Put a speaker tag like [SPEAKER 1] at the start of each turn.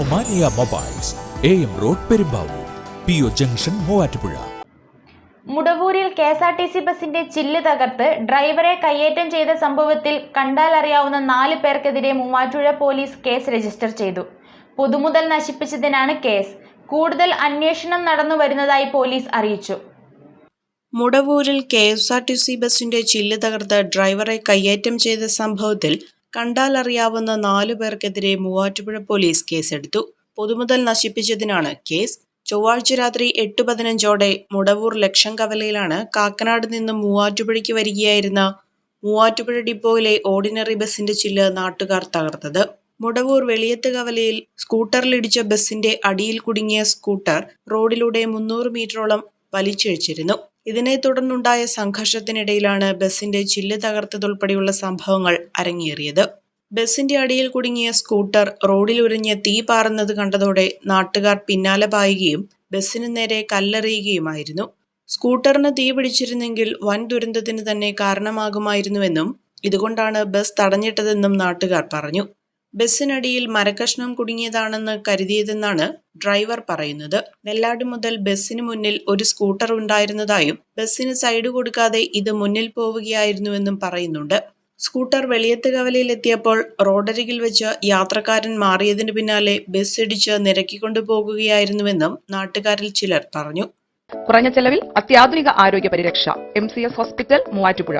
[SPEAKER 1] Omania mobiles A M road Perumbavoor P O junction Muvattupuzha.
[SPEAKER 2] മുടവൂരിൽ K S R T C ബസിന്റെ ചില്ല് തകർത്ത് ഡ്രൈവറെ കയ്യേറ്റം ചെയ്ത സംഭവത്തിൽ കണ്ടാൽ അറിയാവുന്ന നാല് പേർക്കെതിരെ മൂവാറ്റുപുഴ പോലീസ് കേസ് രജിസ്റ്റർ ചെയ്തു. പുതുമുതൽ നശിപ്പിച്ചതിനാണ് കേസ്. കൂടുതൽ അന്വേഷണം നടന്നു വരുന്നതായി പോലീസ് അറിയിച്ചു.
[SPEAKER 3] മുടവൂരിൽ K S R T C ബസിന്റെ ചില്ല് തകർത്ത് ഡ്രൈവറെ കയ്യേറ്റം ചെയ്ത സംഭവത്തിൽ കണ്ടാലറിയാവുന്ന നാലു പേർക്കെതിരെ മൂവാറ്റുപുഴ പോലീസ് കേസെടുത്തു. പൊതുമുതൽ നശിപ്പിച്ചതിനാണ് കേസ്. ചൊവ്വാഴ്ച രാത്രി എട്ട് പതിനഞ്ചോടെ മുടവൂർ ലക്ഷം കവലയിലാണ് കാക്കനാട് നിന്ന് മൂവാറ്റുപുഴയ്ക്ക് വരികയായിരുന്ന മൂവാറ്റുപുഴ ഡിപ്പോയിലെ ഓർഡിനറി ബസിന്റെ ചില്ല് നാട്ടുകാർ തകർത്തത്. മുടവൂർ വെളിയത്ത് കവലയിൽ സ്കൂട്ടറിലിടിച്ച ബസിന്റെ അടിയിൽ കുടുങ്ങിയ സ്കൂട്ടർ റോഡിലൂടെ മുന്നൂറ് മീറ്ററോളം വലിച്ചിഴച്ചിരുന്നു. ഇതിനെ തുടർന്നുണ്ടായ സംഘർഷത്തിനിടയിലാണ് ബസിന്റെ ചില്ല് തകർത്തതുൾപ്പെടെയുള്ള സംഭവങ്ങൾ അരങ്ങേറിയത്. ബസിന്റെ അടിയിൽ കുടുങ്ങിയ സ്കൂട്ടർ റോഡിൽ ഉരഞ്ഞ് തീ പാറുന്നത് കണ്ടതോടെ നാട്ടുകാർ പിന്നാലെ പായുകയും ബസ്സിന് നേരെ കല്ലെറിയുകയുമായിരുന്നു. സ്കൂട്ടറിന് തീ പിടിച്ചിരുന്നെങ്കിൽ വൻ ദുരന്തത്തിന് തന്നെ കാരണമാകുമായിരുന്നുവെന്നും ഇതുകൊണ്ടാണ് ബസ് തടഞ്ഞിട്ടതെന്നും നാട്ടുകാർ പറഞ്ഞു. ബസ്സിനടിയിൽ മരക്കഷ്ണം കുടുങ്ങിയതാണെന്ന് കരുതിയതെന്നാണ് ഡ്രൈവർ പറയുന്നത്. നെല്ലാട് മുതൽ ബസ്സിന് മുന്നിൽ ഒരു സ്കൂട്ടർ ഉണ്ടായിരുന്നതായും ബസ്സിന് സൈഡ് കൊടുക്കാതെ ഇത് മുന്നിൽ പോവുകയായിരുന്നുവെന്നും പറയുന്നുണ്ട്. സ്കൂട്ടർ വെളിയത്ത് കവലയിലെത്തിയപ്പോൾ റോഡരികിൽ വെച്ച് യാത്രക്കാരൻ മാറിയതിന് പിന്നാലെ ബസ് ഇടിച്ച് നിരക്കിക്കൊണ്ടു പോകുകയായിരുന്നുവെന്നും നാട്ടുകാരിൽ ചിലർ പറഞ്ഞു.
[SPEAKER 4] കുറഞ്ഞ ചെലവിൽ അത്യാധുനിക ആരോഗ്യ പരിരക്ഷ M C S hospital Muvattupuzha.